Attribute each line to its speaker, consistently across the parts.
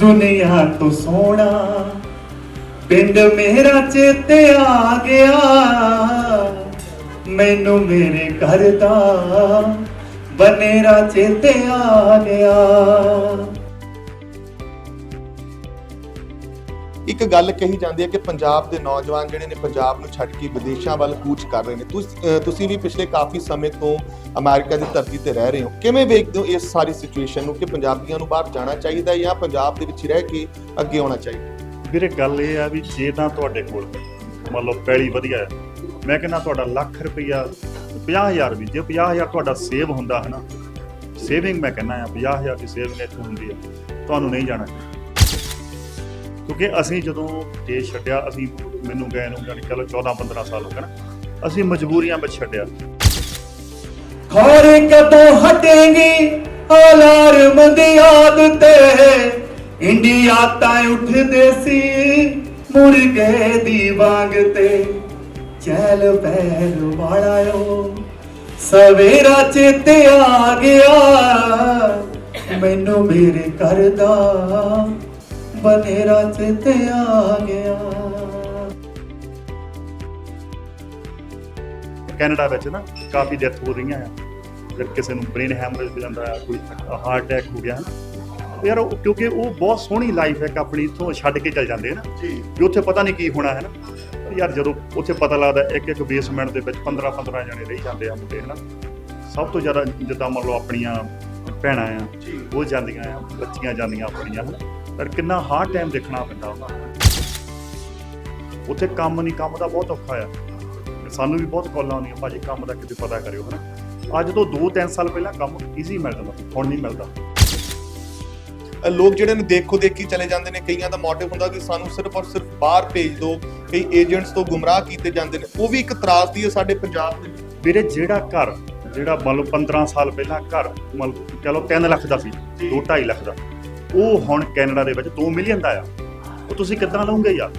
Speaker 1: ਦੁਨੀਆ ਤੋਂ ਸੋਹਣਾ ਪਿੰਡ ਮੇਰਾ ਚੇਤੇ ਆ ਗਿਆ। ਮੈਨੂੰ ਮੇਰੇ ਘਰ ਦਾ ਬਨੇਰਾ ਚੇਤੇ ਆ ਗਿਆ।
Speaker 2: ਇੱਕ ਗੱਲ ਕਹੀ ਜਾਂਦੀ ਹੈ ਕਿ ਪੰਜਾਬ ਦੇ ਨੌਜਵਾਨ ਜਿਹੜੇ ਨੇ ਪੰਜਾਬ ਨੂੰ ਛੱਡ ਕੇ ਵਿਦੇਸ਼ਾਂ ਵੱਲ ਕੂਚ ਕਰ ਰਹੇ ਨੇ। ਤੁਸ- ਤੁਸੀਂ ਵੀ ਪਿਛਲੇ ਕਾਫੀ ਸਮੇਂ ਤੋਂ ਅਮਰੀਕਾ ਦੀ ਧਰਤੀ ਤੇ ਰਹਿ ਰਹੇ ਹੋ। ਕਿਵੇਂ ਵੇਖਦੇ ਹੋ ਇਸ ਸਾਰੀ ਸਿਚੁਏਸ਼ਨ ਨੂੰ ਕਿ ਪੰਜਾਬੀਆਂ ਨੂੰ ਬਾਹਰ ਜਾਣਾ ਚਾਹੀਦਾ ਜਾਂ ਪੰਜਾਬ ਦੇ ਵਿੱਚ ਰਹਿ ਕੇ ਅੱਗੇ ਆਉਣਾ ਚਾਹੀਦਾ?
Speaker 3: ਵੀਰੇ, ਗੱਲ ਇਹ ਆ ਵੀ ਜੇ ਤਾਂ ਤੁਹਾਡੇ ਕੋਲ ਮੰਨ ਲਓ ਪੈਲੀ ਵਧੀਆ ਹੈ, ਮੈਂ ਕਹਿੰਦਾ ਤੁਹਾਡਾ ਲੱਖ ਰੁਪਈਆ 50000 ਵੀ, ਜੇ 50000 ਤੁਹਾਡਾ ਸੇਵ ਹੁੰਦਾ ਹੈ ਨਾ ਸੇਵਿੰਗ ਮੈਂ ਕਹਿੰਦਾ ਆ 50000 ਦੀ ਸੇਵਿੰਗ ਇੱਥੋਂ ਹੁੰਦੀ ਆ ਤੁਹਾਨੂੰ ਨਹੀਂ ਜਾਣਾ। ਚਾਹੀਦਾ। ਕਿਉਂਕਿ ਅਸੀਂ ਜਦੋਂ ਦੇਸ਼ ਛੱਡਿਆ, ਅਸੀਂ ਮੈਨੂੰ ਗਏ ਨੂੰ ਜਾਣੀ ਚਲੋ 14 15 ਸਾਲ ਹੋ ਗਏ ਨਾ, ਅਸੀਂ ਮਜਬੂਰੀਆਂ ਵਿੱਚ ਛੱਡਿਆ।
Speaker 1: ਖੋਰੇ ਕਦੋਂ ਹਟੇਂਗੀ? ਅਲਾਰਮ ਦੀ ਯਾਦ ਇੰਡੀਆ ਤਾਂ ਉੱਠਦੇ ਸੀ ਮੁਰਗੇ ਦੀ ਵਾਂਗ ਤੇ। ਚੈਲ ਪਹਿਲ ਵਾਲਾਇਓ, ਸਵੇਰਾ ਚੇਤੇ ਆ ਗਿਆ। ਮੈਨੂੰ ਮੇਰੇ ਘਰ ਦਾ ਬਨੇਰਾ ਚੇਤੇ ਆ ਗਿਆ।
Speaker 3: ਕੈਨੇਡਾ ਵਿੱਚ ਨਾ ਕਾਫੀ ਡੈਥ ਹੋ ਰਹੀਆਂ ਆ। ਫਿਰ ਕਿਸੇ ਨੂੰ ਬ੍ਰੇਨ ਹੈਮਰੇਜ ਹੋ ਜਾਂਦਾ ਆ ਕੋਈ ਹਾਰਟ ਅਟੈਕ ਹੋ ਗਿਆ ਨਾ ਯਾਰ ਉਹ ਕਿਉਂਕਿ ਉਹ ਬਹੁਤ ਸੋਹਣੀ ਲਾਈਫ ਹੈ ਕਿ ਆਪਣੀ ਇੱਥੋਂ ਛੱਡ ਕੇ ਚਲ ਜਾਂਦੇ ਆ ਨਾ।
Speaker 2: ਜੀ।
Speaker 3: ਵੀ ਉੱਥੇ ਪਤਾ ਨਹੀਂ ਕੀ ਹੋਣਾ ਹੈ ਨਾ। ਪਰ ਯਾਰ ਜਦੋਂ ਉੱਥੇ ਪਤਾ ਲੱਗਦਾ ਇੱਕ ਇੱਕ ਬੇਸਮੈਂਟ ਦੇ ਵਿੱਚ 15 15 ਜਣੇ ਰਹੀ ਜਾਂਦੇ ਆ ਮੁੰਡੇ ਹਨਾ। ਸਭ ਤੋਂ ਜ਼ਿਆਦਾ ਜਿੱਦਾਂ ਮੰਨ ਲਓ ਆਪਣੀਆਂ ਭੈਣਾਂ ਆ ਉਹ ਜਾਂਦੀਆਂ ਆ ਬੱਚੀਆਂ ਜਾਂਦੀਆਂ ਆਪਣੀਆਂ ਹਨਾ। ਪਰ ਕਿੰਨਾ ਹਾਰਡ ਟਾਈਮ ਦੇਖਣਾ ਪੈਂਦਾ ਉਹਨਾਂ ਨੂੰ। ਉੱਥੇ ਕੰਮ ਨਹੀਂ ਕੰਮ ਦਾ ਬਹੁਤ ਔਖਾ ਆ। ਸਾਨੂੰ ਵੀ ਬਹੁਤ ਕਾਲਾਂ ਆਉਂਦੀਆਂ ਭਾਜੀ ਕੰਮ ਦਾ ਕਿਤੇ ਪਤਾ ਕਰਿਓ ਹਨਾ? ਅੱਜ ਤੋਂ 2-3 ਸਾਲ ਪਹਿਲਾਂ ਕੰਮ ਈਜ਼ੀ ਮਿਲਦਾ ਸੀ, ਹੁਣ ਨਹੀਂ ਮਿਲਦਾ।
Speaker 2: ਲੋਕ ਜਿਹੜੇ ਨੇ ਦੇਖੋ ਦੇਖੀ ਚਲੇ ਜਾਂਦੇ ਨੇ ਕਈਆਂ ਦਾ ਮੋਟਿਵ ਹੁੰਦਾ ਕਿ ਸਾਨੂੰ ਸਿਰਫ ਔਰ ਸਿਰਫ ਬਾਹਰ ਭੇਜ ਦਿਓ ਕਈ ਏਜੰਟਸ ਤੋਂ ਗੁੰਮਰਾਹ ਕੀਤੇ ਜਾਂਦੇ ਨੇ ਉਹ ਵੀ ਇੱਕ ਤਰਾਸਦੀ ਹੈ ਸਾਡੇ ਪੰਜਾਬ ਦੇ
Speaker 3: ਵੀਰੇ ਜਿਹੜਾ ਘਰ ਜਿਹੜਾ ਮੰਨ ਲਓ 15 ਸਾਲ ਪਹਿਲਾਂ ਘਰ ਕਹ ਲਓ 3 ਲੱਖ ਦਾ ਸੀ 2.5 ਲੱਖ ਦਾ। ਉਹ ਹੁਣ ਕੈਨੇਡਾ ਦੇ ਵਿੱਚ 2 ਮਿਲੀਅਨ ਦਾ ਆ। ਉਹ ਤੁਸੀਂ ਕਿੱਦਾਂ ਲਓਗੇ ਯਾਰ?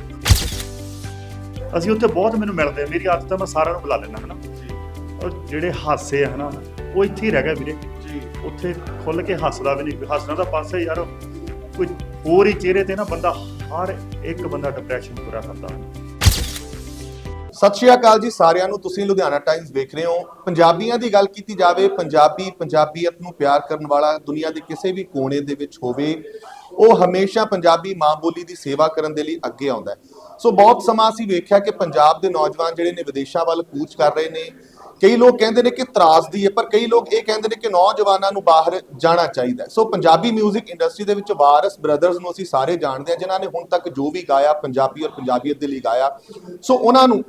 Speaker 3: ਅਸੀਂ ਉੱਥੇ ਬਹੁਤ ਮੈਨੂੰ ਮਿਲਦੇ ਆ। ਮੇਰੀ ਆਦਤ ਹੈ ਮੈਂ ਸਾਰਿਆਂ ਨੂੰ ਬੁਲਾ ਲੈਣਾ ਹਨਾ? ਉਹ ਜਿਹੜੇ ਹਾਸੇ ਆ ਹਨਾ? ਉਹ ਇੱਥੇ ਹੀ ਰਹਿ ਗਏ ਵੀਰੇ।
Speaker 2: ਜੀ।
Speaker 3: ਉੱਥੇ ਖੁੱਲ ਕੇ ਹੱਸਦਾ ਵੀ ਨਹੀਂ। ਹੱਸਣਾ ਦਾ ਪਾਸੇ ਯਾਰ ਕੋਈ ਹੋਰ ਹੀ ਚਿਹਰੇ ਤੇ ਨਾ ਬੰਦਾ ਹਰ ਇੱਕ ਬੰਦਾ ਡਿਪਰੈਸ਼ਨ ਪੂਰਾ ਕਰਦਾ
Speaker 2: ਸਤਿ ਸ਼੍ਰੀ ਅਕਾਲ ਜੀ ਸਾਰਿਆਂ ਨੂੰ। ਤੁਸੀਂ ਲੁਧਿਆਣਾ ਟਾਈਮਸ ਵੇਖ ਰਹੇ ਹੋ। ਪੰਜਾਬੀਆਂ ਦੀ ਗੱਲ ਕੀਤੀ ਜਾਵੇ, ਪੰਜਾਬੀ ਪੰਜਾਬੀਅਤ ਨੂੰ ਪਿਆਰ ਕਰਨ ਵਾਲਾ ਦੁਨੀਆ ਦੇ ਕਿਸੇ ਵੀ ਕੋਨੇ ਦੇ ਵਿੱਚ ਹੋਵੇ, ਉਹ ਹਮੇਸ਼ਾ ਪੰਜਾਬੀ ਮਾਂ ਬੋਲੀ ਦੀ ਸੇਵਾ ਕਰਨ ਦੇ ਲਈ ਅੱਗੇ ਆਉਂਦਾ ਸੋ ਬਹੁਤ ਸਮਾਂ ਅਸੀਂ ਵੇਖਿਆ ਕਿ ਪੰਜਾਬ ਦੇ ਨੌਜਵਾਨ ਜਿਹੜੇ ਨੇ ਵਿਦੇਸ਼ਾਂ ਵੱਲ ਕੂਚ ਕਰ ਰਹੇ ਨੇ ਕਈ ਲੋਕ ਕਹਿੰਦੇ ਨੇ ਕਿ ਤਰਾਸਦੀ ਹੈ, ਪਰ ਕਈ ਲੋਕ ਇਹ ਕਹਿੰਦੇ ਨੇ ਕਿ ਨੌਜਵਾਨਾਂ ਨੂੰ ਬਾਹਰ ਜਾਣਾ ਚਾਹੀਦਾ ਸੋ ਪੰਜਾਬੀ 뮤직 ਇੰਡਸਟਰੀ ਦੇ ਵਿੱਚ ਵਾਰਸ ਬ੍ਰਦਰਜ਼ ਨੂੰ ਅਸੀਂ ਸਾਰੇ ਜਾਣਦੇ ਹਾਂ, ਜਿਨ੍ਹਾਂ ਨੇ ਹੁਣ ਤੱਕ ਜੋ ਵੀ ਗਾਇਆ, ਪੰਜਾਬੀ ਔਰ ਪੰਜਾਬੀਅਤ ਦੇ ਲਈ ਗਾਇਆ। ਸੋ ਉਹਨਾਂ ਨੂੰ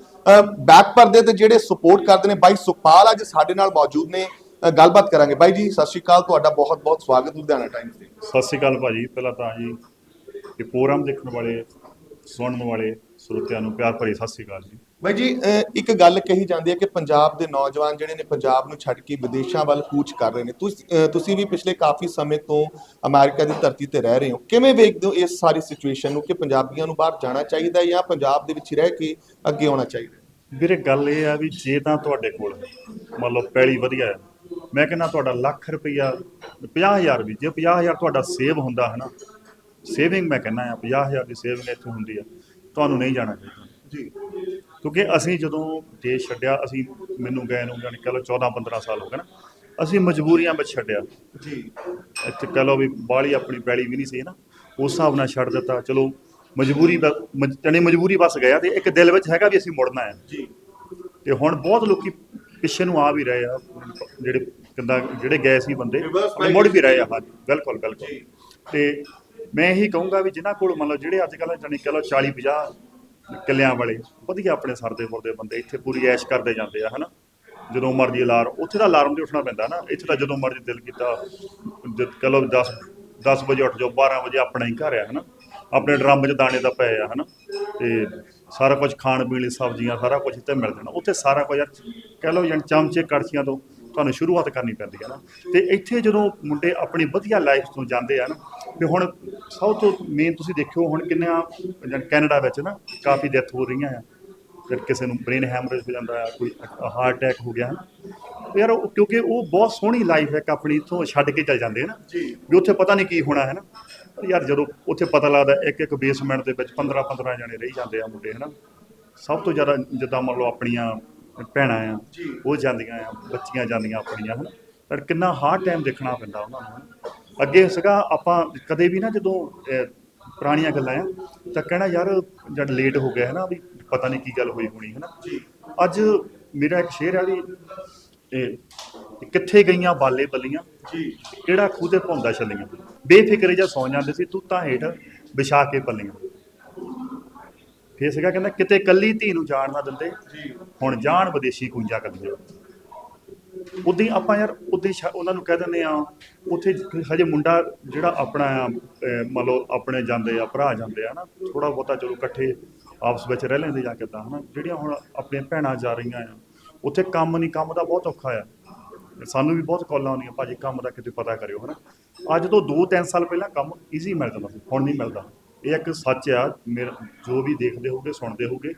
Speaker 2: ਬੈਕ ਪਰਦੇ ਤੇ ਜਿਹੜੇ ਸਪੋਰਟ ਕਰਦੇ ਨੇ, ਬਾਈ ਸੁਖਪਾਲ ਅੱਜ ਸਾਡੇ ਨਾਲ ਮੌਜੂਦ ਨੇ। ਗੱਲਬਾਤ ਕਰਾਂਗੇ। ਬਾਈ ਜੀ, ਸਤਿ ਸ਼੍ਰੀ ਅਕਾਲ, ਤੁਹਾਡਾ ਬਹੁਤ ਬਹੁਤ ਸਵਾਗਤ ਲੁਧਿਆਣਾ ਟਾਈਮਸ ਦੇ
Speaker 3: ਸਤਿ ਸ਼੍ਰੀ ਅਕਾਲ ਭਾਜੀ। ਪਹਿਲਾਂ ਤਾਂ ਜੀ, ਇਹ ਪ੍ਰੋਗਰਾਮ ਦੇਖਣ ਵਾਲੇ, ਸੁਣਨ ਵਾਲੇ ਸਰੋਤਿਆਂ ਨੂੰ ਪਿਆਰ ਭਰੀ ਸਤਿ ਸ਼੍ਰੀ ਅਕਾਲ ਜੀ।
Speaker 2: ਬਾਈ ਜੀ ਇੱਕ ਗੱਲ ਕਹੀ ਜਾਂਦੀ ਹੈ ਕਿ ਪੰਜਾਬ ਦੇ ਨੌਜਵਾਨ ਜਿਹੜੇ ਨੇ ਪੰਜਾਬ ਨੂੰ ਛੱਡ ਕੇ ਵਿਦੇਸ਼ਾਂ ਵੱਲ ਕੂਚ ਕਰ ਰਹੇ ਨੇ। ਤੁਸ- ਵੀ ਪਿਛਲੇ ਕਾਫੀ ਸਮੇਂ ਤੋਂ ਅਮਰੀਕਾ ਦੀ ਧਰਤੀ ਤੇ ਰਹਿ ਰਹੇ ਹੋ। ਕਿਵੇਂ ਵੇਖਦੇ ਹੋ ਇਸ ਸਾਰੀ ਸਿਚੁਏਸ਼ਨ ਨੂੰ ਕਿ ਪੰਜਾਬੀਆਂ ਨੂੰ ਬਾਹਰ ਜਾਣਾ ਚਾਹੀਦਾ ਹੈ ਜਾਂ ਪੰਜਾਬ ਦੇ ਵਿੱਚ ਹੀ ਰਹਿ ਕੇ ਅੱਗੇ ਆਉਣਾ ਚਾਹੀਦਾ ਹੈ?
Speaker 3: ਵੀਰੇ ਗੱਲ ਇਹ ਆ ਵੀ ਜੇ ਤਾਂ ਤੁਹਾਡੇ ਕੋਲ ਮੰਨ ਲਓ ਪੈਲੀ ਵਧੀਆ ਹੈ ਮੈਂ ਕਹਿੰਦਾ ਤੁਹਾਡਾ ਲੱਖ ਰੁਪਈਆ 50000 ਵੀ ਜੇ 50000 ਤੁਹਾਡਾ ਸੇਵ ਹੁੰਦਾ ਹੈ ਨਾ ਸੇਵਿੰਗ ਮੈਂ ਕਹਿੰਦਾ ਆ 50000 ਦੀ ਸੇਵਿੰਗ ਇੱਥੋਂ ਹੁੰਦੀ ਆ ਤੁਹਾਨੂੰ ਨਹੀਂ ਜਾਣਾ ਚਾਹੀਦਾ।
Speaker 2: ਜੀ।
Speaker 3: ਕਿਉਂਕਿ ਅਸੀਂ ਜਦੋਂ ਦੇਸ਼ ਛੱਡਿਆ ਅਸੀਂ ਮੈਨੂੰ ਗਏ ਨੂੰ ਜਾਣੀ ਚਲੋ 14 15 ਸਾਲ ਹੋ ਗਏ ਨਾ ਅਸੀਂ ਮਜਬੂਰੀਆਂ ਵਿੱਚ ਛੱਡਿਆ।
Speaker 2: ਜੀ।
Speaker 3: ਇੱਥੇ ਕਹ ਲਓ ਵੀ ਬਾਹਲੀ ਆਪਣੀ ਪੈਲੀ ਵੀ ਨਹੀਂ ਸੀ ਨਾ ਉਸ ਹਿਸਾਬ ਨਾਲ ਛੱਡ ਦਿੱਤਾ। ਚਲੋ ਮਜਬੂਰੀ ਤਣੇ ਮਜਬੂਰੀ ਬਸ ਗਿਆ ਤੇ ਇੱਕ ਦਿਲ ਵਿੱਚ ਹੈਗਾ ਵੀ ਅਸੀਂ ਮੁੜਨਾ ਹੈ।
Speaker 2: ਜੀ।
Speaker 3: ਤੇ ਹੁਣ ਬਹੁਤ ਲੋਕੀ ਪਿੱਛੇ ਨੂੰ ਆ ਵੀ ਰਹੇ ਆ ਜਿਹੜੇ ਕਿੰਦਾ ਜਿਹੜੇ ਗਏ ਸੀ ਬੰਦੇ ਮੁੜ ਵੀ ਰਹੇ ਆ ਹਾਂਜੀ। ਬਿਲਕੁਲ। ਬਿਲਕੁਲ। ਤੇ ਮੈਂ ਇਹੀ ਕਹੂੰਗਾ ਵੀ ਜਿਨ੍ਹਾਂ ਕੋਲ ਮੰਨ ਲਓ ਜਿਹੜੇ ਅੱਜ ਕੱਲ੍ਹ ਜਾਣੀ ਕਹ ਲਓ 40 50 ਕਿੱਲਿਆਂ ਵਾਲੇ, ਵਧੀਆ ਆਪਣੇ ਸਰਦੇ ਮੁਰਦੇ ਬੰਦੇ, ਇੱਥੇ ਪੂਰੀ ਐਸ਼ ਕਰਦੇ ਜਾਂਦੇ ਆ, ਹਨਾ? ਜਦੋਂ ਮਰਜ਼ੀ ਅਲਾਰਮ, ਉੱਥੇ ਦਾ ਅਲਾਰਮ ਤੇ ਉੱਠਣਾ ਪੈਂਦਾ ਨਾ, ਇੱਥੇ ਤਾਂ ਜਦੋਂ ਮਰਜ਼ੀ ਦਿਲ ਕੀਤਾ ਜਦ ਕਹ ਲਓ 10 10 ਵਜੇ ਉੱਠ ਜਾਓ 12 ਵਜੇ ਆਪਣਾ ਹੀ ਘਰ ਆ, ਹਨਾ? ਆਪਣੇ ਡਰਮ 'ਚ ਦਾਣੇ ਦਾ ਪਏ ਆ, ਹਨਾ? ਤੇ ਸਾਰਾ ਕੁਝ ਖਾਣ, ਪੀਣ ਲਈ ਸਬਜ਼ੀਆਂ, ਸਾਰਾ ਕੁਝ ਇੱਥੇ ਮਿਲ ਜਾਣਾ, ਉੱਥੇ ਸਾਰਾ ਕੁਝ ਯਾਰ ਕਹਿ ਲਓ ਜਾਂ ਚਮਚੇ, ਕੜਛੀਆਂ ਤੋਂ ਤੁਹਾਨੂੰ ਸ਼ੁਰੂਆਤ ਕਰਨੀ ਪੈਂਦੀ ਹੈ ਨਾ। ਤੇ ਇੱਥੇ ਜਦੋਂ ਮੁੰਡੇ ਆਪਣੀ ਵਧੀਆ ਲਾਈਫ ਤੋਂ ਜਾਂਦੇ ਆ ਨਾ ਤੇ ਹੁਣ ਸਭ ਤੋਂ ਮੇਨ ਤੁਸੀਂ ਦੇਖਿਓ ਹੁਣ ਕਿੰਨਾ ਕੈਨੇਡਾ ਵਿੱਚ ਨਾ ਕਾਫੀ ਡੈਥ ਹੋ ਰਹੀਆਂ ਆ। ਫਿਰ ਕਿਸੇ ਨੂੰ ਬ੍ਰੇਨ ਹੈਮਰੇਜ ਹੋ ਜਾਂਦਾ ਆ ਕੋਈ ਹਾਰਟ ਅਟੈਕ ਹੋ ਗਿਆ। ਹਨਾ ਯਾਰ ਉਹ ਕਿਉਂਕਿ ਉਹ ਬਹੁਤ ਸੋਹਣੀ ਲਾਈਫ ਹੈ ਕਿ ਆਪਣੀ ਇੱਥੋਂ ਛੱਡ ਕੇ ਚਲ ਜਾਂਦੇ ਆ ਨਾ।
Speaker 2: ਜੀ।
Speaker 3: ਵੀ ਉੱਥੇ ਪਤਾ ਨਹੀਂ ਕੀ ਹੋਣਾ ਹੈ ਨਾ। ਯਾਰ ਜਦੋਂ ਉੱਥੇ ਪਤਾ ਲੱਗਦਾ ਇੱਕ ਇੱਕ ਬੇਸਮੈਂਟ ਦੇ ਵਿੱਚ 15 15 ਜਣੇ ਰਹੀ ਜਾਂਦੇ ਆ ਮੁੰਡੇ ਹਨਾ ਸਭ ਤੋਂ ਜ਼ਿਆਦਾ ਜਿੱਦਾਂ ਮੰਨ ਲਓ ਆਪਣੀਆਂ ਭੈਣਾਂ ਆ, ਉਹ ਜਾਂਦੀਆਂ ਆ, ਬੱਚੀਆਂ ਜਾਂਦੀਆਂ ਆਪਣੀਆਂ, ਹਨਾ। ਪਰ ਕਿੰਨਾ ਹਾਰਡ ਟਾਈਮ ਦੇਖਣਾ ਪੈਂਦਾ ਉਹਨਾਂ ਨੂੰ ਅੱਗੇ ਸੀਗਾ, ਆਪਾਂ ਕਦੇ ਵੀ ਨਾ ਜਦੋਂ ਪੁਰਾਣੀਆਂ ਗੱਲਾਂ ਆ, ਤਾਂ ਕਹਿਣਾ ਯਾਰ, ਜਦ ਲੇਟ ਹੋ ਗਿਆ ਹੈ ਨਾ ਵੀ ਪਤਾ ਨਹੀਂ ਕੀ ਗੱਲ ਹੋਈ ਹੋਣੀ ਹੈ ਨਾ ਅੱਜ ਮੇਰਾ ਇੱਕ ਸ਼ੇਰ ਆ ਵੀ, ਇਹ ਕਿੱਥੇ ਗਈਆਂ ਬਾਲੇ ਬੱਲੀਆਂ
Speaker 2: ਜੀ
Speaker 3: ਕਿਹੜਾ ਖੂਹ ਤੇ ਭੌਂਦਾ ਛੱਲੀਆਂ। ਬੇਫਿਕਰੇ ਜਾਂ ਸੌ ਜਾਂਦੇ ਸੀ, ਤੂੰ ਤਾਂ ਹੇਠ ਵਿਛਾ ਕੇ ਪੱਲੀਆਂ। ਫੇਰ ਸੀਗਾ ਕਹਿੰਦਾ ਕਿਤੇ ਕੱਲੀ ਧੀ ਨੂੰ ਜਾਣ ਨਾ ਦਿੰਦੇ। ਹੁਣ ਜਾਣ ਵਿਦੇਸ਼ੀ ਕੁੰਜਾ ਕਰਦੀਆਂ ਉਦੋਂ ਆਪਾਂ ਯਾਰ ਉਦੋਂ ਉਹਨਾਂ ਨੂੰ ਕਹਿ ਦਿੰਦੇ ਆ ਉੱਥੇ ਹਜੇ ਮੁੰਡਾ ਜਿਹੜਾ ਆਪਣਾ ਮੰਨ ਲਓ ਆਪਣੇ ਜਾਂਦੇ ਆ ਭਰਾ ਜਾਂਦੇ ਆ ਨਾ ਥੋੜਾ ਬਹੁਤਾ ਚਲੋ ਇਕੱਠੇ ਆਪਸ ਵਿੱਚ ਰਹਿ ਲੈਂਦੇ ਜਾ ਕੇ ਤਾਂ ਹਨਾ? ਜਿਹੜੀਆਂ ਹੁਣ ਆਪਣੀਆਂ ਭੈਣਾਂ ਜਾ ਰਹੀਆਂ ਆ ਉੱਥੇ ਕੰਮ ਨਹੀਂ ਕੰਮ ਦਾ ਬਹੁਤ ਔਖਾ ਆ। ਸਾਨੂੰ ਵੀ ਬਹੁਤ ਕਾਲਾਂ ਆਉਂਦੀਆਂ ਭਾਜੀ ਕੰਮ ਦਾ ਕਿਤੇ ਪਤਾ ਕਰਿਓ ਹਨਾ? ਅੱਜ ਤੋਂ 2-3 ਸਾਲ ਪਹਿਲਾਂ ਕੰਮ ਈਜ਼ੀ ਮਿਲ ਜਾਂਦਾ ਸੀ ਹੁਣ ਨਹੀਂ ਮਿਲਦਾ। ਇਹ ਇੱਕ ਸੱਚ ਆ, ਮੇਰਾ ਜੋ ਵੀ ਦੇਖਦੇ ਹੋਗੇ ਸੁਣਦੇ ਹੋਗੇ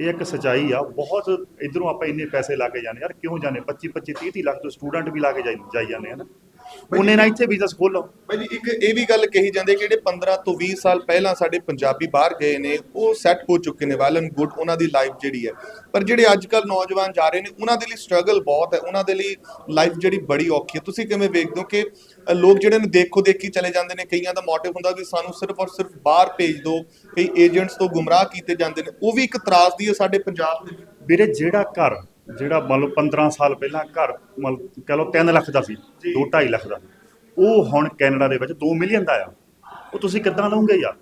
Speaker 3: ਇਹ ਇੱਕ ਸਚਾਈ ਆ। ਬਹੁਤ ਇਧਰੋਂ ਆਪਾਂ ਇੰਨੇ ਪੈਸੇ ਲਾ ਕੇ ਜਾਂਦੇ ਯਾਰ ਕਿਉਂ ਜਾਂਦੇ? 25 25 30 30 ਲੱਖ ਤੋਂ ਸਟੂਡੈਂਟ ਵੀ ਲਾ ਕੇ ਜਾਈ ਜਾਈ ਜਾਂਦੇ ਹਨ ਉਹਨੇ ਨਾ ਇੱਥੇ ਬਿਜ਼ਨਸ ਖੋਲੋ
Speaker 2: ਭਾਈ ਜੀ ਇੱਕ ਇਹ ਵੀ ਗੱਲ ਕਹੀ ਜਾਂਦੀ ਹੈ ਕਿ ਜਿਹੜੇ 15 ਤੋਂ 20 ਸਾਲ ਪਹਿਲਾਂ ਸਾਡੇ ਪੰਜਾਬੀ ਬਾਹਰ ਗਏ ਨੇ ਉਹ ਸੈੱਟ ਹੋ ਚੁੱਕੇ ਨੇ ਵੈਲ ਐਂਡ ਗੁੱਡ ਉਹਨਾਂ ਦੀ ਲਾਈਫ ਜਿਹੜੀ ਹੈ। ਪਰ ਜਿਹੜੇ ਅੱਜ ਕੱਲ ਨੌਜਵਾਨ ਜਾ ਰਹੇ ਨੇ ਉਹਨਾਂ ਦੇ ਲਈ ਸਟਰਗਲ ਬਹੁਤ ਹੈ ਉਹਨਾਂ ਦੇ ਲਈ ਲਾਈਫ ਜਿਹੜੀ ਬੜੀ ਔਖੀ ਹੈ। ਤੁਸੀਂ ਕਿਵੇਂ ਵੇਖਦੇ ਹੋ ਕਿ ਲੋਕ ਜਿਹੜੇ ਨੇ ਦੇਖੋ ਦੇਖੀ ਚਲੇ ਜਾਂਦੇ ਨੇ ਕਈਆਂ ਦਾ ਮੋਟਿਵ ਹੁੰਦਾ ਵੀ ਸਾਨੂੰ ਸਿਰਫ ਔਰ ਸਿਰਫ ਬਾਹਰ ਭੇਜ ਦਿਓ ਕਈ ਏਜੰਟਸ ਤੋਂ ਗੁੰਮਰਾਹ ਕੀਤੇ ਜਾਂਦੇ ਨੇ ਉਹ ਵੀ ਇੱਕ ਤਰਾਸਦੀ ਹੈ ਸਾਡੇ ਪੰਜਾਬ ਦੇ
Speaker 3: ਵੀਰੇ ਜਿਹੜਾ ਘਰ ਜਿਹੜਾ ਮੰਨ ਲਓ 15 ਸਾਲ ਪਹਿਲਾਂ ਘਰ ਮੰਨ ਲਓ ਕਹ ਲਓ 3 ਲੱਖ ਦਾ ਸੀ 2 2.5 ਲੱਖ ਦਾ। ਉਹ ਹੁਣ ਕੈਨੇਡਾ ਦੇ ਵਿੱਚ 2 ਮਿਲੀਅਨ ਦਾ ਆ। ਉਹ ਤੁਸੀਂ ਕਿੱਦਾਂ ਲਓਗੇ ਯਾਰ?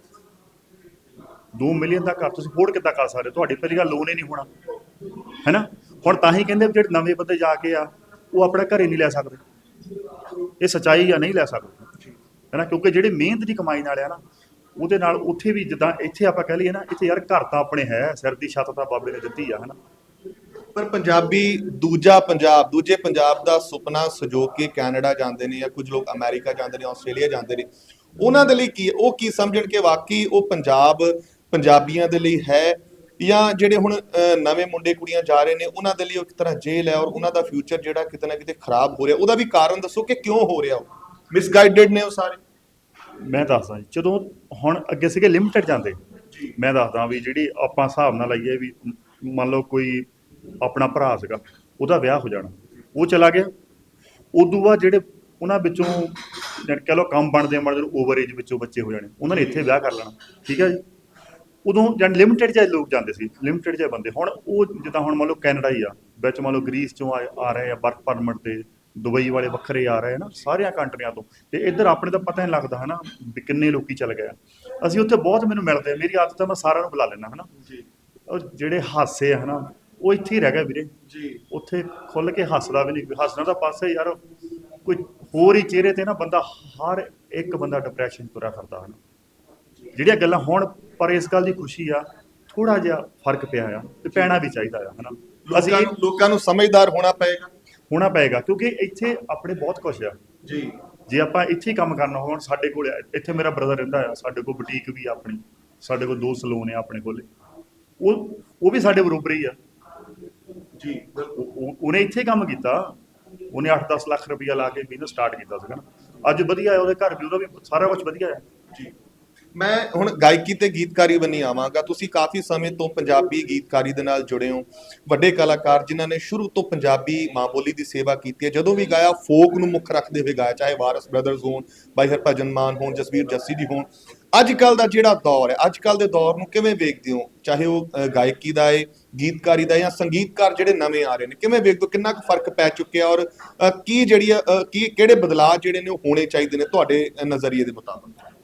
Speaker 3: 2 ਮਿਲੀਅਨ ਦਾ ਘਰ ਤੁਸੀਂ ਅਫੋਰਡ ਕਿੱਦਾਂ ਕਰ ਸਕਦੇ? ਤੁਹਾਡੀ ਪਹਿਲੀ ਗੱਲ ਲੋਨ ਹੀ ਨਹੀਂ ਹੋਣਾ। ਹੈਨਾ? ਹੁਣ ਤਾਂ ਹੀ ਕਹਿੰਦੇ ਜਿਹੜੇ ਨਵੇਂ ਬੰਦੇ ਜਾ ਕੇ ਆ ਉਹ ਆਪਣਾ ਘਰੇ ਨਹੀਂ ਲੈ ਸਕਦੇ। ਇਹ ਸਚਾਈ ਆ ਨਹੀਂ ਲੈ ਸਕਦੇ। ਹੈਨਾ? ਕਿਉਂਕਿ ਜਿਹੜੇ ਮਿਹਨਤ ਦੀ ਕਮਾਈ ਨਾਲ ਆ ਨਾ ਉਹਦੇ ਨਾਲ ਉੱਥੇ ਵੀ ਜਿੱਦਾਂ ਇੱਥੇ ਆਪਾਂ ਕਹਿ ਲਈਏ ਨਾ ਇੱਥੇ ਯਾਰ ਘਰ ਤਾਂ ਆਪਣੇ ਹੈ ਸਿਰ ਦੀ ਛੱਤ ਤਾਂ ਬਾਬੇ ਨੇ ਦਿੱਤੀ ਆ ਹੈਨਾ?
Speaker 2: ਪਰ ਪੰਜਾਬੀ ਦੂਜਾ ਪੰਜਾਬ ਦੂਜੇ ਪੰਜਾਬ ਦਾ ਸੁਪਨਾ ਸਜੋ ਕੇ ਕੈਨੇਡਾ ਜਾਂਦੇ ਨੇ ਜਾਂ ਕੁਝ ਲੋਕ ਅਮਰੀਕਾ ਜਾਂਦੇ ਨੇ ਆਸਟ੍ਰੇਲੀਆ ਜਾਂਦੇ ਨੇ ਉਹਨਾਂ ਦੇ ਲਈ ਕੀ? ਉਹ ਕੀ ਸਮਝਣ ਕਿ ਵਾਕਈ ਉਹ ਪੰਜਾਬ ਪੰਜਾਬੀਆਂ ਦੇ ਲਈ ਹੈ ਜਾਂ ਜਿਹੜੇ ਹੁਣ ਨਵੇਂ ਮੁੰਡੇ ਕੁੜੀਆਂ ਜਾ ਰਹੇ ਨੇ ਉਹਨਾਂ ਦੇ ਲਈ ਉਹ ਇੱਕ ਤਰ੍ਹਾਂ ਜੇਲ੍ਹ ਹੈ ਔਰ ਉਹਨਾਂ ਦਾ ਫਿਊਚਰ ਜਿਹੜਾ ਕਿਤੇ ਨਾ ਕਿਤੇ ਖਰਾਬ ਹੋ ਰਿਹਾ। ਉਹਦਾ ਵੀ ਕਾਰਨ ਦੱਸੋ ਕਿ ਕਿਉਂ ਹੋ ਰਿਹਾ ਉਹ? ਮਿਸਗਾਈਡਡ ਨੇ ਉਹ ਸਾਰੇ।
Speaker 3: ਮੈਂ ਦੱਸਦਾ ਜੀ ਜਦੋਂ ਹੁਣ ਅੱਗੇ ਸੀਗੇ ਲਿਮਟਿਡ ਜਾਂਦੇ ਮੈਂ ਦੱਸਦਾ ਵੀ ਜਿਹੜੀ ਆਪਾਂ ਹਿਸਾਬ ਨਾਲ ਲਈਏ ਵੀ ਮੰਨ ਲਓ ਕੋਈ ਆਪਣਾ ਭਰਾ ਸੀਗਾ ਉਹਦਾ ਵਿਆਹ ਹੋ ਜਾਣਾ। ਉਹ ਚਲਾ ਗਿਆ। ਉਦੋਂ ਬਾਅਦ ਜਿਹੜੇ ਉਹਨਾਂ ਵਿੱਚੋਂ ਕਹ ਲਓ ਕੰਮ ਬਣਦੇ ਬਣਦੇ ਓਵਰ ਏਜ ਵਿੱਚੋਂ ਬੱਚੇ ਹੋ ਜਾਣੇ ਉਹਨਾਂ ਨੇ ਇੱਥੇ ਵਿਆਹ ਕਰ ਲੈਣਾ ਠੀਕ ਹੈ ਜੀ। ਉਦੋਂ ਜਦ ਲਿਮਟਿਡ ਜਿਹੇ ਲੋਕ ਜਾਂਦੇ ਸੀ ਲਿਮਟਿਡ ਜਿਹੇ ਬੰਦੇ। ਹੁਣ ਉਹ ਜਿੱਦਾਂ ਹੁਣ ਮੰਨ ਲਓ ਕੈਨੇਡਾ ਹੀ ਆ ਵਿੱਚ ਮੰਨ ਲਓ ਗ੍ਰੀਸ ਚੋਂ ਆ ਆ ਰਹੇ ਆ ਵਰਕ ਪਰਮਿਟ ਤੇ ਦੁਬਈ ਵਾਲੇ ਵੱਖਰੇ ਆ ਰਹੇ ਆ ਨਾ ਸਾਰੀਆਂ ਕੰਟਰੀਆਂ ਤੋਂ। ਤੇ ਇੱਧਰ ਆਪਣੇ ਤਾਂ ਪਤਾ ਨਹੀਂ ਲੱਗਦਾ ਹਨਾ ਵੀ ਕਿੰਨੇ ਲੋਕੀ ਚੱਲ ਗਏ ਅਸੀਂ ਉੱਥੇ ਬਹੁਤ ਮੈਨੂੰ ਮਿਲਦੇ ਮੇਰੀ ਆਦਤ ਆ ਮੈਂ ਸਾਰਿਆਂ ਨੂੰ ਬੁਲਾ ਲੈਣਾ ਹਨਾ।
Speaker 2: ਜੀ।
Speaker 3: ਉਹ ਜਿਹੜੇ ਹਾਸੇ ਹਨਾ ਉਹ ਇੱਥੇ ਹੀ ਰਹਿ ਗਏ ਵੀਰੇ।
Speaker 2: ਜੀ।
Speaker 3: ਉੱਥੇ ਖੁੱਲ ਕੇ ਹੱਸਦਾ ਵੀ ਨਹੀਂ ਹੱਸਣਾ ਤਾਂ ਪਾਸੇ ਯਾਰ ਕੋਈ ਹੋਰ ਹੀ ਚਿਹਰੇ ਤੇ ਨਾ ਬੰਦਾ ਹਰ ਇੱਕ ਬੰਦਾ ਡਿਪਰੈਸ਼ਨ ਤੁਰਿਆ ਫਿਰਦਾ ਹਨ। ਜਿਹੜੀਆਂ ਗੱਲਾਂ ਹੁਣ ਪਰ ਇਸ ਗੱਲ ਦੀ ਖੁਸ਼ੀ ਆ ਥੋੜਾ ਜਿਹਾ ਫ਼ਰਕ ਪਿਆ ਆ ਤੇ ਪੈਣਾ ਵੀ ਚਾਹੀਦਾ ਆ ਹਨਾ। ਅਸੀਂ
Speaker 2: ਲੋਕਾਂ ਨੂੰ ਲੋਕਾਂ ਨੂੰ ਸਮਝਦਾਰ ਹੋਣਾ ਪਏਗਾ।
Speaker 3: ਹੋਣਾ ਪਏਗਾ ਕਿਉਂਕਿ ਇੱਥੇ ਆਪਣੇ ਬਹੁਤ ਕੁਝ ਆ।
Speaker 2: ਜੀ।
Speaker 3: ਜੇ ਆਪਾਂ ਇੱਥੇ ਹੀ ਕੰਮ ਕਰਨਾ ਹੋਣ ਸਾਡੇ ਕੋਲ ਇੱਥੇ ਮੇਰਾ ਬ੍ਰਦਰ ਰਹਿੰਦਾ ਆ ਸਾਡੇ ਕੋਲ ਬੁਟੀਕ ਵੀ ਆ ਆਪਣੀ ਸਾਡੇ ਕੋਲ ਦੋ ਸਲੂਨ ਆ ਆਪਣੇ ਕੋਲੇ। ਉਹ ਉਹ ਵੀ ਸਾਡੇ ਬਰੋਬਰ ਹੀ ਆ।
Speaker 2: ਜੀ
Speaker 3: ਉਹਨੇ ਇੱਥੇ ਕੰਮ ਕੀਤਾ। ਉਹਨੇ 8-10 ਲੱਖ ਰੁਪਇਆ ਲਾ ਕੇ ਬਿਜ਼ਨਸ ਸਟਾਰਟ ਕੀਤਾ ਸੀਗਾ ਨਾ। ਅੱਜ ਵਧੀਆ ਹੈ ਉਹਦੇ ਘਰ ਵੀ ਉਹਦਾ ਵੀ ਸਾਰਾ ਕੁਝ ਵਧੀਆ ਹੈ।
Speaker 2: ਜੀ। ਮੈਂ ਹੁਣ ਗਾਇਕੀ ਤੇ ਗੀਤਕਾਰੀ ਬੰਨੀ ਆਵਾਂਗਾ। ਤੁਸੀਂ ਕਾਫੀ ਸਮੇਂ ਤੋਂ ਪੰਜਾਬੀ ਗੀਤਕਾਰੀ ਦੇ ਨਾਲ ਜੁੜੇ ਹੋ। ਵੱਡੇ ਕਲਾਕਾਰ ਜਿਨ੍ਹਾਂ ਨੇ ਸ਼ੁਰੂ ਤੋਂ ਪੰਜਾਬੀ ਮਾਂ ਬੋਲੀ ਦੀ ਸੇਵਾ ਕੀਤੀ ਹੈ। ਜਦੋਂ ਵੀ ਗਾਇਆ ਫੋਕ ਨੂੰ ਮੁੱਖ ਰੱਖਦੇ ਹੋਏ ਗਾਇਆ ਚਾਹੇ ਵਾਰਸ ਬ੍ਰਦਰਜ਼ ਹੋਣ ਬਾਈ ਹਰਭਜਨ ਮਾਨ ਹੋਣ ਜਸਵੀਰ ਜੱਸੀ ਜੀ ਹੋਣ। ਅੱਜ ਕੱਲ ਦਾ ਜਿਹੜਾ ਦੌਰ ਹੈ ਅੱਜ ਕੱਲ ਦੇ ਦੌਰ ਨੂੰ ਕਿਵੇਂ ਵੇਖਦੇ ਹੋ? ਚਾਹੇ ਉਹ ਗਾਇਕੀ ਦਾ ਹੈ ਗੀਤਕਾਰੀ ਦਾ ਜਾਂ ਸੰਗੀਤਕਾਰ ਜਿਹੜੇ ਨਵੇਂ ਆ ਰਹੇ ਨੇ ਕਿਵੇਂ ਵੇਖਦੇ ਹੋ? ਕਿੰਨਾ ਕੁ ਫ਼ਰਕ ਪੈ ਚੁੱਕਿਆ ਔਰ ਕੀ ਜਿਹੜੀ ਅ, ਕੀ ਕਿਹੜੇ ਬਦਲਾਅ ਜਿਹੜੇ ਨੇ ਉਹ ਹੋਣੇ ਚਾਹੀਦੇ ਨੇ ਤੁਹਾਡੇ ਨਜ਼ਰੀਏ ਦੇ ਮੁਤਾਬਕ?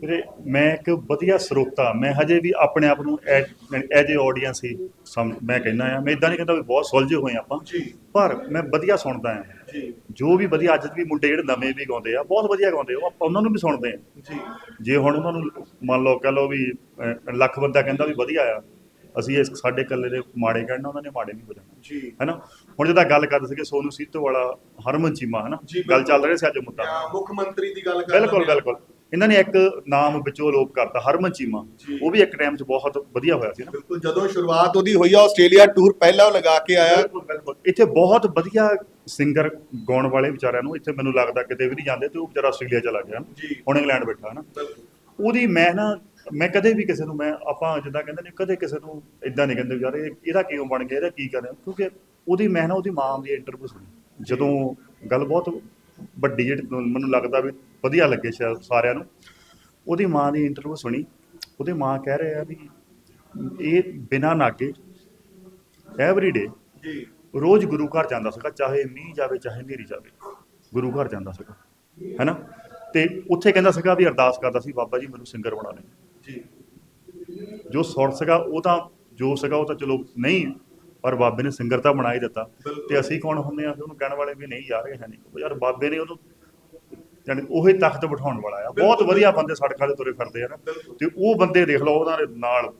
Speaker 3: ਵੀਰੇ ਮੈਂ ਇੱਕ ਵਧੀਆ ਸਰੋਤਾ ਮੈਂ ਹਜੇ ਵੀ ਆਪਣੇ ਆਪ ਨੂੰ ਐਜ ਏ ਆਡੀਅנס ਹੀ ਮੈਂ ਕਹਿੰਦਾ ਆ ਮੈਂ ਇਦਾਂ ਨਹੀਂ ਕਹਿੰਦਾ ਵੀ ਬਹੁਤ ਸੁਲਝੇ ਹੋਏ ਆਪਾਂ ਪਰ ਮੈਂ ਵਧੀਆ ਸੁਣਦਾ ਆ
Speaker 2: ਜੀ।
Speaker 3: ਵੀ ਵਧੀਆ ਅੱਜ ਵੀ ਮੁੰਡੇ ਜਿਹੜੇ ਨਵੇਂ ਵੀ ਗਾਉਂਦੇ ਆ ਬਹੁਤ ਵਧੀਆ ਗਾਉਂਦੇ ਆ ਆਪਾਂ ਉਹਨਾਂ ਨੂੰ ਵੀ ਸੁਣਦੇ ਆ
Speaker 2: ਜੀ।
Speaker 3: ਜੇ ਹੁਣ ਉਹਨਾਂ ਨੂੰ ਮੰਨ ਲਓ ਕਹ ਲਓ ਵੀ ਲੱਖ ਬੰਦਾ ਕਹਿੰਦਾ ਵੀ ਵਧੀਆ ਆ ਅਸੀਂ ਇਸ ਸਾਡੇ ਇਕੱਲੇ ਦੇ ਮਾੜੇ ਕਹਿਣਾ ਉਹਨਾਂ ਨੇ ਮਾੜੇ ਨਹੀਂ ਜਾਣਾ
Speaker 2: ਜੀ।
Speaker 3: ਹੈਨਾ? ਹੁਣ ਜਿੱਦਾਂ ਗੱਲ ਕਰਦੇ ਸੀਗੇ ਸੋਨੂ ਸੀਤੋ ਵਾਲਾ ਹਰਮਨ ਚੀਮਾ ਹੈਨਾ? ਗੱਲ। ਚੱਲ ਰਹੀ ਸੀ ਅੱਜ ਮੁੱਦਾ।
Speaker 2: ਮੁੱਖ ਮੰਤਰੀ ਦੀ ਗੱਲ ਕਰ
Speaker 3: ਬਿਲਕੁਲ ਬਿਲਕੁਲ। ਇਹਨਾਂ ਨੇ ਇੱਕ ਨਾਮ ਵਿੱਚੋਂ ਲੋਪ ਕਰਤਾ ਹਰਮਨ ਚੀਮਾ। ਉਹ ਵੀ ਇੱਕ ਟਾਈਮ 'ਚ ਬਹੁਤ ਵਧੀਆ ਹੋਇਆ ਸੀ ਨਾ।
Speaker 2: ਬਿਲਕੁਲ ਜਦੋਂ ਸ਼ੁਰੂਆਤ ਉਹਦੀ ਹੋਈ ਆ ਆਸਟ੍ਰੇਲੀਆ ਟੂਰ ਪਹਿਲਾਂ ਉਹ ਲਗਾ ਕੇ ਆਇਆ।
Speaker 3: ਇੱਥੇ ਬਹੁਤ ਵਧੀਆ ਸਿੰਗਰ ਗਾਉਣ ਵਾਲੇ ਵਿਚਾਰਿਆਂ ਨੂੰ ਇੱਥੇ ਮੈਨੂੰ ਲੱਗਦਾ ਕਿਤੇ ਵੀ ਨਹੀਂ ਜਾਂਦੇ ਤੇ ਉਹ ਵਿਚਾਰਾ ਆਸਟ੍ਰੇਲੀਆ ਚਲਾ ਗਿਆ। ਹੁਣ ਇੰਗਲੈਂਡ ਬੈਠਾ ਹੈ ਨਾ
Speaker 2: ਬਿਲਕੁਲ।
Speaker 3: ਉਹਦੀ ਮੈਂ ਨਾ ਮੈਂ ਕਦੇ ਵੀ ਕਿਸੇ ਨੂੰ ਮੈਂ ਆਪਾਂ ਜਿੱਦਾਂ ਕਹਿੰਦੇ ਨੇ ਕਦੇ ਕਿਸੇ ਨੂੰ ਇਦਾਂ ਨਹੀਂ ਕਹਿੰਦੇ ਯਾਰ ਇਹ ਇਹਦਾ ਕਿਉਂ ਬਣ ਗਿਆ ਇਹਦਾ ਕੀ ਕਰਿਆ ਕਿਉਂਕਿ ਉਹਦੀ ਮੈਂ ਨਾ ਉਹਦੀ ਮਾਂ ਦੀ ਇੰਟਰਵਿਊ ਸੁਣੀ। ਜਦੋਂ ਗੱਲ ਬਹੁਤ ਵੱਡੀ ਜਿਹੜੀ ਮੈਨੂੰ ਲੱਗਦਾ ਵੀ ਵਧੀਆ ਲੱਗੇ ਸਾਰਿਆਂ ਨੂੰ। ਉਹਦੀ ਮਾਂ ਦੀ ਇੰਟਰਵਿਊ ਸੁਣੀ। ਉਹਦੀ ਮਾਂ ਕਹਿ ਰਹੇ ਆ ਵੀ ਇਹ ਬਿਨਾਂ ਨਾਗੇ ਐਵਰੀ ਡੇ
Speaker 2: ਜੀ।
Speaker 3: ਰੋਜ਼ ਗੁਰੂ ਘਰ ਜਾਂਦਾ ਸੀਗਾ ਚਾਹੇ ਮੀਂਹ ਜਾਵੇ ਚਾਹੇ ਹਨੇਰੀ ਜਾਵੇ ਗੁਰੂ ਘਰ ਜਾਂਦਾ ਸੀਗਾ। ਹੈਨਾ? ਤੇ ਉੱਥੇ ਕਹਿੰਦਾ ਸੀਗਾ ਵੀ ਅਰਦਾਸ ਕਰਦਾ ਸੀ ਬਾਬਾ ਜੀ ਮੈਨੂੰ ਸਿੰਗਰ ਬਣਾ ਲੈ
Speaker 2: ਜੀ।
Speaker 3: ਜੋ ਸੁਰ ਸੀਗਾ ਉਹ ਤਾਂ ਜੋ ਸੀਗਾ ਉਹ ਤਾਂ ਚਲੋ ਨਹੀਂ ਪਰ ਬਾਬੇ ਨੇ ਸਿੰਗਰ ਤਾਂ ਬਣਾ ਹੀ ਦਿੱਤਾ। ਤੇ ਅਸੀਂ ਕੌਣ ਹੁੰਦੇ ਆ ਫਿਰ ਉਹਨੂੰ ਕਹਿਣ ਵਾਲੇ ਵੀ ਨਹੀਂ ਯਾਰ ਇਹ ਹੈ ਨਹੀਂ। ਉਹ ਯਾਰ ਬਾਬੇ ਨੇ ਉਹਨੂੰ ਜਾਣੀ ਉਹੀ ਤਖਤ ਬਿਠਾਉਣ ਵਾਲਾ ਆ। ਬਹੁਤ ਵਧੀਆ ਬੰਦੇ ਸੜਕਾਂ ਤੇ ਤੁਰੇ ਫਿਰਦੇ ਆ ਨਾ। ਤੇ ਉਹ ਬੰਦੇ ਦੇਖ ਲਓ ਉਹਨਾਂ ਦੇ ਨਾਲ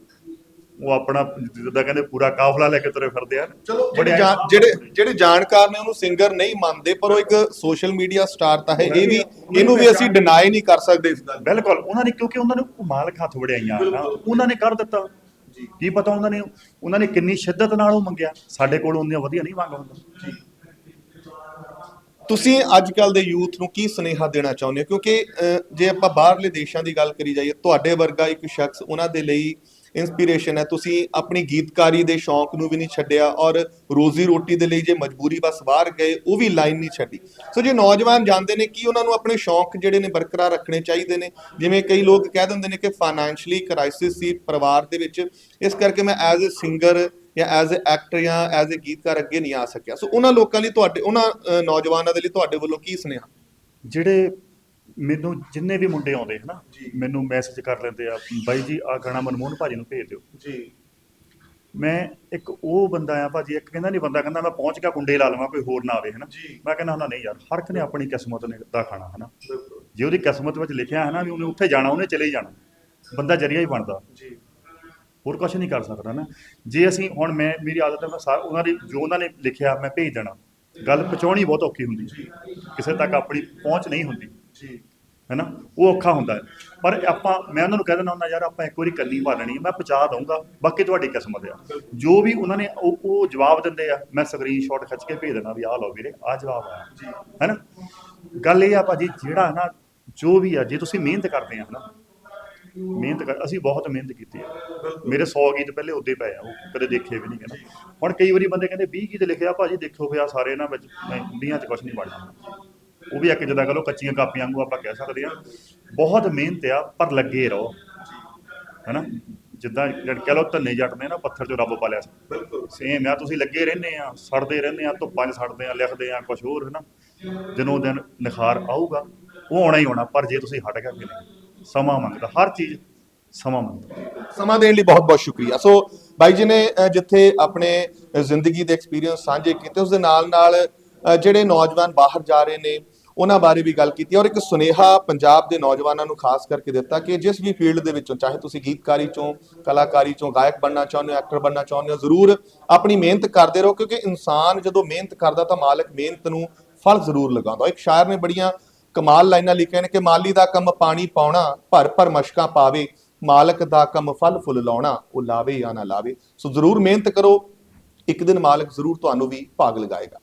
Speaker 3: ਉਹ ਆਪਣਾ ਜਿੱਦਾਂ ਕਹਿੰਦੇ ਪੂਰਾ ਕਾਫਲਾ ਲੈ ਕੇ ਤੁਰੇ ਫਿਰਦੇ ਆ।
Speaker 2: ਚਲੋ
Speaker 3: ਬੜੇ
Speaker 2: ਜਿਹੜੇ ਜਿਹੜੇ ਜਾਣਕਾਰ ਨੇ ਉਹਨੂੰ ਸਿੰਗਰ ਨਹੀਂ ਮੰਨਦੇ ਪਰ ਉਹ ਇੱਕ ਸੋਸ਼ਲ ਮੀਡੀਆ ਸਟਾਰ ਤਾਂ ਹੈ। ਇਹ ਵੀ ਇਹਨੂੰ ਵੀ ਅਸੀਂ ਡਿਨਾਈ ਨਹੀਂ ਕਰ ਸਕਦੇ ਇਸ ਗੱਲ ਨੂੰ।
Speaker 3: ਬਿਲਕੁਲ। ਉਹਨਾਂ ਨੇ ਕਿਉਂਕਿ ਉਹਨਾਂ ਨੇ ਮਾਲਕ ਹੱਥ ਵੜਿਆਈਆਂ ਉਹਨਾਂ ਨੇ ਕਰ ਦਿੱਤਾ। ਕੀ ਪਤਾ ਉਹਨਾਂ ਨੇ ਉਹਨਾਂ ਨੇ ਕਿੰਨੀ ਸ਼ਿੱਦਤ ਨਾਲ ਉਹ ਮੰਗਿਆ? ਸਾਡੇ ਕੋਲ ਉਹਨੀਆਂ ਵਧੀਆ ਨਹੀਂ ਮੰਗ ਹੁੰਦਾ
Speaker 2: ਤੁਸੀਂ ਅੱਜ ਕੱਲ ਦੇ ਯੂਥ ਨੂੰ ਕੀ ਸੁਨੇਹਾ ਦੇਣਾ ਚਾਹੁੰਦੇ ਹੋ? ਕਿਉਂਕਿ ਅਹ, ਜੇ ਆਪਾਂ ਬਾਹਰਲੇ ਦੇਸ਼ਾਂ ਦੀ ਗੱਲ ਕਰੀ ਜਾਈਏ ਤੁਹਾਡੇ ਵਰਗਾ ਇੱਕ ਸ਼ਖਸ ਉਹਨਾਂ ਦੇ ਲਈ ਇਨਸਪੀਰੇਸ਼ਨ ਹੈ। ਤੁਸੀਂ ਆਪਣੀ ਗੀਤਕਾਰੀ ਦੇ ਸ਼ੌਂਕ ਨੂੰ ਵੀ ਨਹੀਂ ਛੱਡਿਆ ਔਰ ਰੋਜ਼ੀ ਰੋਟੀ ਦੇ ਲਈ ਜੇ ਮਜਬੂਰੀ ਬਸ ਬਾਹਰ ਗਏ, ਉਹ ਵੀ ਲਾਈਨ ਨਹੀਂ ਛੱਡੀ। ਸੋ ਜੇ ਨੌਜਵਾਨ ਜਾਣਦੇ ਨੇ ਕਿ ਉਹਨਾਂ ਨੂੰ ਆਪਣੇ ਸ਼ੌਂਕ ਜਿਹੜੇ ਨੇ ਬਰਕਰਾਰ ਰੱਖਣੇ ਚਾਹੀਦੇ ਨੇ, ਜਿਵੇਂ ਕਈ ਲੋਕ ਕਹਿ ਦਿੰਦੇ ਨੇ ਕਿ ਫਾਈਨੈਂਸ਼ਲੀ ਕ੍ਰਾਈਸਿਸ ਸੀ ਪਰਿਵਾਰ ਦੇ ਵਿੱਚ, ਇਸ ਕਰਕੇ ਮੈਂ ਐਜ਼ ਅ ਸਿੰਗਰ ਜਾਂ ਐਜ਼ ਅ ਐਕਟਰ ਜਾਂ ਐਜ਼ ਅ ਗੀਤਕਾਰ ਅੱਗੇ ਨਹੀਂ ਆ ਸਕਿਆ। ਸੋ ਉਹਨਾਂ ਲੋਕਾਂ ਲਈ ਤੁਹਾਡੇ, ਉਹਨਾਂ ਨੌਜਵਾਨਾਂ ਦੇ ਲਈ ਤੁਹਾਡੇ ਵੱਲੋਂ ਕੀ ਸੁਨੇਹਾ?
Speaker 3: ਜਿਹੜੇ ਮੈਨੂੰ ਜਿੰਨੇ ਵੀ ਮੁੰਡੇ ਆਉਂਦੇ ਹਨਾ
Speaker 2: ਜੀ।
Speaker 3: ਮੈਨੂੰ ਮੈਸੇਜ ਕਰ ਲੈਂਦੇ ਆ ਬਾਈ ਜੀ ਆ ਗਾਣਾ ਮਨਮੋਹਨ ਭਾਜੀ ਨੂੰ ਭੇਜ ਦਿਓ।
Speaker 2: ਜੀ।
Speaker 3: ਮੈਂ ਇੱਕ ਉਹ ਬੰਦਾ ਆ ਭਾਜੀ ਇੱਕ ਕਹਿੰਦਾ ਨਹੀਂ ਬੰਦਾ ਕਹਿੰਦਾ ਮੈਂ ਪਹੁੰਚ ਗਿਆ ਕੁੰਡੇ ਲਾ ਲਵਾਂ ਕੋਈ ਹੋਰ ਨਾ ਆਵੇ ਹਨਾ।
Speaker 2: ਜੀ।
Speaker 3: ਮੈਂ ਕਹਿੰਦਾ ਹੁੰਦਾ ਨਹੀਂ ਯਾਰ ਹਰ ਇੱਕ ਨੇ ਆਪਣੀ ਕਿਸਮਤ ਨੇ ਦਾ ਖਾਣਾ ਹਨਾ। ਜੇ ਉਹਦੀ ਕਿਸਮਤ ਵਿੱਚ ਲਿਖਿਆ ਹੈ ਨਾ ਵੀ ਉਹਨੇ ਉੱਥੇ ਜਾਣਾ ਉਹਨੇ ਚਲੇ ਹੀ ਜਾਣਾ ਬੰਦਾ ਜਰੀਆ ਹੀ ਬਣਦਾ।
Speaker 2: ਜੀ।
Speaker 3: ਹੋਰ ਕੁਝ ਨਹੀਂ ਕਰ ਸਕਦਾ ਨਾ। ਜੇ ਅਸੀਂ ਹੁਣ ਮੈਂ ਮੇਰੀ ਆਦਤ ਹੈ ਮੈਂ ਸਾ- ਉਹਨਾਂ ਦੀ ਜੋ ਉਹਨਾਂ ਨੇ ਲਿਖਿਆ ਮੈਂ ਭੇਜ ਦੇਣਾ। ਗੱਲ ਪਹੁੰਚਾਉਣੀ ਬਹੁਤ ਔਖੀ ਹੁੰਦੀ ਕਿਸੇ ਤੱਕ ਆਪਣੀ ਪਹੁੰਚ ਨਹੀਂ ਹੁੰਦੀ।
Speaker 2: ਜੀ
Speaker 3: ਹੈਨਾ? ਉਹ ਔਖਾ ਹੁੰਦਾ ਹੈ। ਪਰ ਆਪਾਂ, ਮੈਂ ਉਹਨਾਂ ਨੂੰ ਕਹਿ ਦਿੰਦਾ ਹੁੰਦਾ, ਯਾਰ, ਆਪਾਂ ਇੱਕ ਵਾਰੀ ਕੰਨੀ ਮਾਰਨੀ ਹੈ, ਮੈਂ ਪਹੁੰਚਾ ਦਊਂਗਾ। ਬਾਕੀ ਤੁਹਾਡੀ ਕਿਸਮਤ ਆ। ਜੋ ਵੀ ਉਹਨਾਂ ਨੇ ਉਹ ਉਹ ਜਵਾਬ ਦਿੰਦੇ ਆ, ਮੈਂ ਸਕਰੀਨਸ਼ਾਟ ਖਿੱਚ ਕੇ ਭੇਜ ਦੇਣਾ ਵੀ, ਆਹ ਲਓ ਵੀਰੇ, ਆਹ ਜਵਾਬ ਆਇਆ ਹੈਨਾ? ਗੱਲ ਇਹ ਆ ਭਾਜੀ, ਜਿਹੜਾ ਨਾ ਜੋ ਵੀ ਆ, ਜੇ ਤੁਸੀਂ ਮਿਹਨਤ ਕਰਦੇ ਆ, ਹਨਾ? ਮਿਹਨਤ ਕਰ, ਅਸੀਂ ਬਹੁਤ ਮਿਹਨਤ ਕੀਤੀ ਹੈ ਮੇਰੇ 100 ਗੀਤ ਪਹਿਲੇ ਉੱਦੇ ਪਏ ਆ, ਉਹ ਕਦੇ ਦੇਖੇ ਵੀ ਨਹੀਂ ਕਹਿੰਦਾ ਹੁਣ ਕਈ ਵਾਰੀ ਬੰਦੇ ਕਹਿੰਦੇ 20 ਗੀਤ ਲਿਖਿਆ ਭਾਜੀ ਦੇਖੋ ਪਿਆ ਸਾਰੇ ਇਹਨਾਂ ਵਿੱਚ ਨਹੀਂ 20 ਚ ਕੁਝ ਨਹੀਂ ਬਣਨਾ ਉਹ ਵੀ ਇੱਕ ਜਿੱਦਾਂ ਕਹ ਲਓ ਕੱਚੀਆਂ ਕਾਪੀਆਂ ਵਾਂਗੂ ਆਪਾਂ ਕਹਿ ਸਕਦੇ ਆ ਬਹੁਤ ਮਿਹਨਤ ਆ ਪਰ ਲੱਗੇ ਰਹੋ। ਹੈਨਾ? ਜਿੱਦਾਂ ਕਹ ਲਓ ਧੰਨੇ ਜੱਟ ਨੇ ਨਾ ਪੱਥਰ 'ਚੋਂ ਰੱਬ ਪਾਲਿਆ। ਸੇਮ ਆ ਤੁਸੀਂ ਲੱਗੇ ਰਹਿੰਦੇ ਆ ਸੜਦੇ ਰਹਿੰਦੇ ਆ ਧੁੱਪਾਂ 'ਚ ਸੜਦੇ ਆ ਲਿਖਦੇ ਆ ਕੁਝ ਹੋਰ ਹੈ ਨਾ ਜਦੋਂ ਦਿਨ ਨਿਖਾਰ ਆਊਗਾ ਉਹ ਆਉਣਾ ਹੀ ਆਉਣਾ ਪਰ ਜੇ ਤੁਸੀਂ ਹਟ ਗਏ ਨਹੀਂ। ਸਮਾਂ ਮੰਗਦਾ ਹਰ ਚੀਜ਼ ਸਮਾਂ ਮੰਗਦਾ।
Speaker 2: ਸਮਾਂ ਦੇਣ ਲਈ ਬਹੁਤ ਬਹੁਤ ਸ਼ੁਕਰੀਆ। ਸੋ ਬਾਈ ਜੀ ਨੇ ਜਿੱਥੇ ਆਪਣੇ ਜ਼ਿੰਦਗੀ ਦੇ ਐਕਸਪੀਰੀਅੰਸ ਸਾਂਝੇ ਕੀਤੇ ਉਸ ਦੇ ਨਾਲ ਨਾਲ ਜਿਹੜੇ ਨੌਜਵਾਨ ਬਾਹਰ ਜਾ ਰਹੇ ਨੇ ਉਹਨਾਂ ਬਾਰੇ ਵੀ ਗੱਲ ਕੀਤੀ ਔਰ ਇੱਕ ਸੁਨੇਹਾ ਪੰਜਾਬ ਦੇ ਨੌਜਵਾਨਾਂ ਨੂੰ ਖਾਸ ਕਰਕੇ ਦਿੱਤਾ ਕਿ ਜਿਸ ਵੀ ਫੀਲਡ ਦੇ ਵਿੱਚੋਂ, ਚਾਹੇ ਤੁਸੀਂ ਗੀਤਕਾਰੀ ਚੋਂ, ਕਲਾਕਾਰੀ ਚੋਂ, ਗਾਇਕ ਬਣਨਾ ਚਾਹੁੰਦੇ ਹੋ, ਐਕਟਰ ਬਣਨਾ ਚਾਹੁੰਦੇ ਹੋ, ਜ਼ਰੂਰ ਆਪਣੀ ਮਿਹਨਤ ਕਰਦੇ ਰਹੋ ਕਿਉਂਕਿ ਇਨਸਾਨ ਜਦੋਂ ਮਿਹਨਤ ਕਰਦਾ ਤਾਂ ਮਾਲਕ ਮਿਹਨਤ ਨੂੰ ਫਲ ਜ਼ਰੂਰ ਲਗਾਉਂਦਾ। ਇੱਕ ਸ਼ਾਇਰ ਨੇ ਬੜੀਆਂ ਕਮਾਲ ਲਾਈਨਾਂ ਲਿਖੀਆਂ ਨੇ ਕਿ ਮਾਲੀ ਦਾ ਕੰਮ ਪਾਣੀ ਪਾਉਣਾ, ਭਰ ਭਰ ਮਸ਼ਕਾਂ ਪਾਵੇ, ਮਾਲਕ ਦਾ ਕੰਮ ਫਲ ਫੁੱਲ ਲਾਉਣਾ, ਉਹ ਲਾਵੇ ਜਾਂ ਨਾ ਲਾਵੇ। ਸੋ ਜ਼ਰੂਰ ਮਿਹਨਤ ਕਰੋ, ਇੱਕ ਦਿਨ ਮਾਲਕ ਜ਼ਰੂਰ ਤੁਹਾਨੂੰ ਵੀ ਭਾਗ ਲਗਾਏਗਾ।